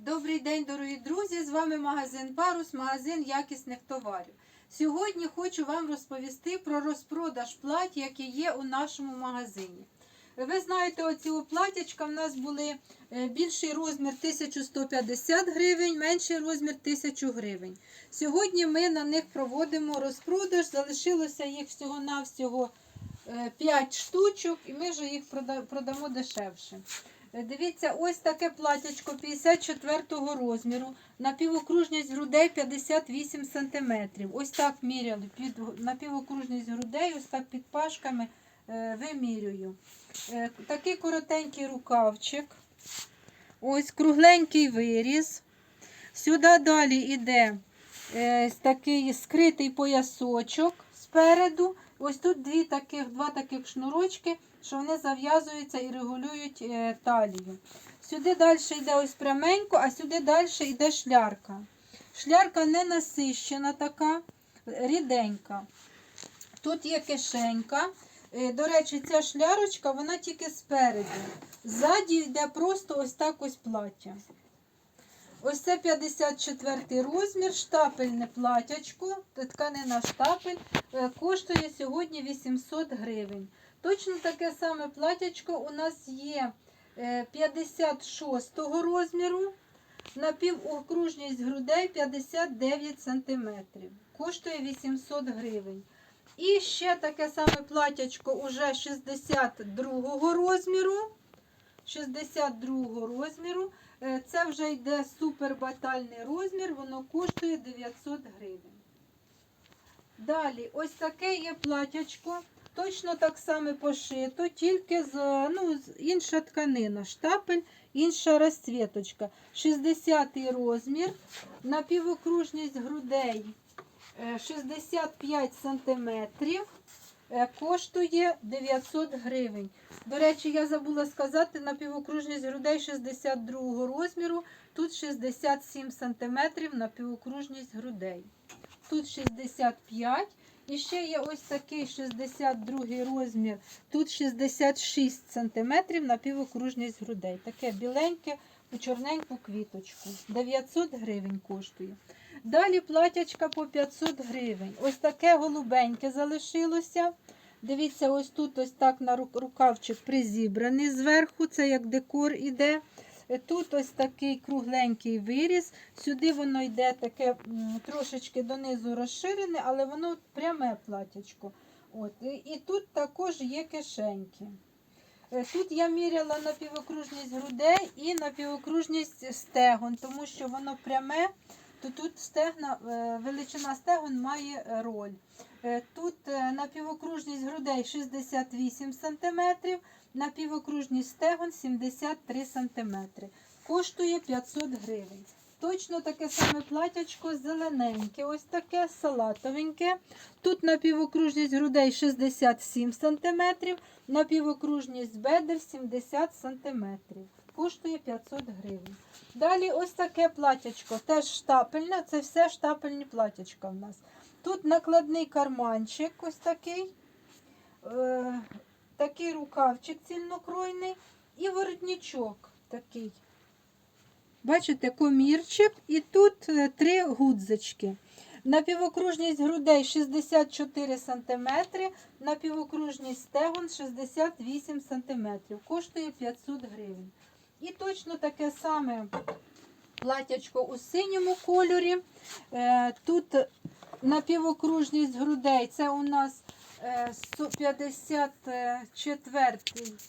Добрий день, дорогі друзі! З вами магазин Парус, магазин якісних товарів. Сьогодні хочу вам розповісти про розпродаж плать, які є у нашому магазині. Ви знаєте, оці платячка в нас були е, більший розмір 1150 гривень, менший розмір 1000 гривень. Сьогодні ми на них проводимо розпродаж. Залишилося їх всього-навсього 5 штучок, і ми вже їх продамо дешевше. Дивіться, ось таке платячко 54-го розміру, напівокружність грудей 58 см. Ось так міряли під напівокружність грудей, ось так під пашками е, вимірюю. Е, Такий коротенький рукавчик. Ось кругленький виріз. Сюди далі йде е, такий скритий поясочок спереду. Ось тут дві таких, два таких шнурочки, що вони зав'язуються і регулюють е, талію. Сюди далі йде ось пряменько, а сюди далі йде шлярка. Шлярка не насищена така, ріденька. Тут є кишенька. Е, До речі, ця шлярочка, вона тільки спереду. Ззаді йде просто ось так ось плаття. Ось це 54 розмір, штапельне платячко, тканина штапель, е, коштує сьогодні 800 гривень. Точно таке саме платячко у нас є е, 56 розміру, напівокружність грудей 59 см. Коштує 800 гривень. І ще таке саме платячко уже 62 розміру. 62 розміру. Е, Це вже йде супербатальний розмір, воно коштує 900 гривень. Далі, ось таке є платячко. Точно так само пошито, тільки з, ну, з інша тканина, штапель, інша розцвіточка. 60 розмір, напівокружність грудей е, 65 см, коштує 900 гривень. До речі, я забула сказати, напівокружність грудей 62 розміру, тут 67 см напівокружність грудей. Тут 65 і ще є ось такий 62 розмір, тут 66 см напівокружність грудей. Таке біленьке, у чорненьку квіточку. 900 гривень коштує. Далі платячка по 500 гривень. Ось таке голубеньке залишилося. Дивіться, ось тут ось так на рукавчик призібраний зверху, це як декор іде. Е, Тут ось такий кругленький виріз. Сюди воно йде таке трошечки донизу розширене, але воно пряме платячко. От. І, тут також є кишеньки. Е, Тут я міряла напівокружність грудей і напівокружність стегон, тому що воно пряме, то тут стегна, е, величина стегон має роль. Е, Тут е, напівокружність грудей 68 см, напівокружність стегон 73 см. Коштує 500 гривень. Точно таке саме платячко зелененьке, ось таке салатовеньке. Тут напівокружність грудей 67 см, напівокружність бедер 70 см. Коштує 500 гривень. Далі ось таке платячко, теж штапельне, це все штапельні платячка в нас. Тут накладний карманчик, ось такий, е, такий рукавчик цільнокройний і воротничок такий. Бачите, комірчик і тут е, три гудзички. Напівокружність грудей 64 см, напівокружність стегон 68 см. Коштує 500 гривень. І точно таке саме платячко у синьому кольорі. Е, Тут напівокружність грудей, це у нас 54,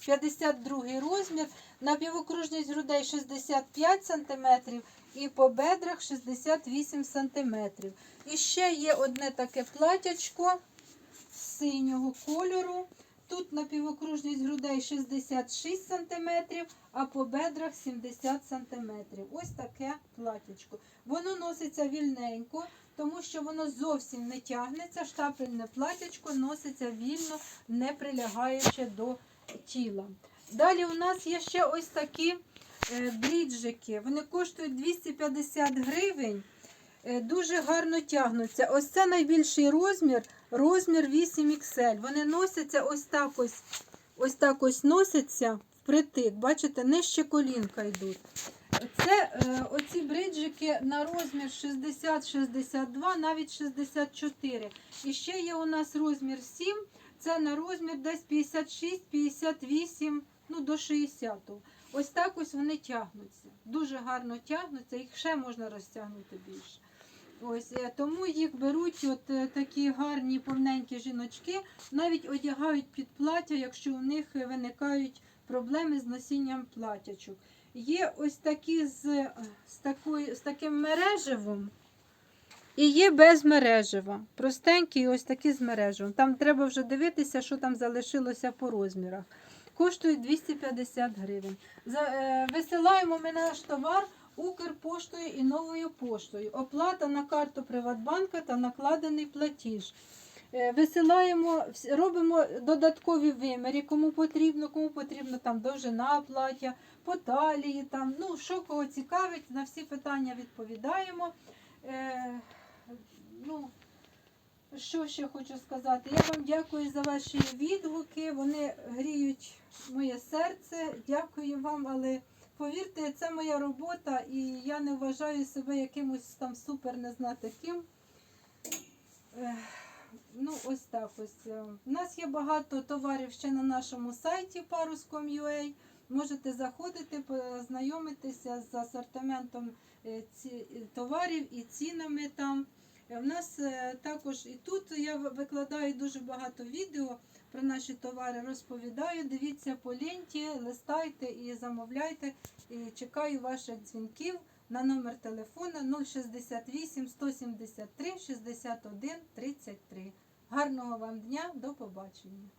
52 розмір, на півокружність грудей 65 см і по бедрах 68 см. І ще є одне таке платячко синього кольору. Тут напівокружність грудей 66 см, а по бедрах 70 см. Ось таке платячко. Воно носиться вільненько, тому що воно зовсім не тягнеться. Штапельне платячко носиться вільно, не прилягаючи до тіла. Далі у нас є ще ось такі е, бріджики. Вони коштують 250 гривень. Е, Дуже гарно тягнуться. Ось це найбільший розмір, розмір 8XL. Вони носяться ось так ось, ось так ось носяться впритик. Бачите, нижче колінка йдуть. Це е, оці бриджики на розмір 60-62, навіть 64. І ще є у нас розмір 7, це на розмір десь 56-58, ну до 60. Ось так ось вони тягнуться. Дуже гарно тягнуться, їх ще можна розтягнути більше. Ось е, тому їх беруть от е, такі гарні повненькі жіночки, навіть одягають під плаття, якщо у них виникають проблеми з носінням платячок. Є ось такі з, е, з, такою, з таким мереживом. І є без мережева. Простенькі, ось такі з мережевим. Там треба вже дивитися, що там залишилося по розмірах. Коштують 250 гривень. Висилаємо ми наш товар Укрпоштою і новою поштою. Оплата на карту Приватбанка та накладений платіж. Е, Висилаємо, робимо додаткові виміри, кому потрібно, кому потрібно там довжина плаття, по талії, там, ну, що кого цікавить, на всі питання відповідаємо. Е, ну, що ще хочу сказати? Я вам дякую за ваші відгуки. Вони гріють моє серце. Дякую вам, але повірте, це моя робота, і я не вважаю себе якимось там супер не знати ким. Ну, ось так ось. Е, У нас є багато товарів ще на нашому сайті parus.com.ua. Можете заходити, познайомитися з асортиментом е, товарів і цінами там. Е, В нас е, також і тут я викладаю дуже багато відео про наші товари, розповідаю. Дивіться по ленті, листайте і замовляйте. І чекаю ваших дзвінків на номер телефона 068 173 61 33. Гарного вам дня, до побачення.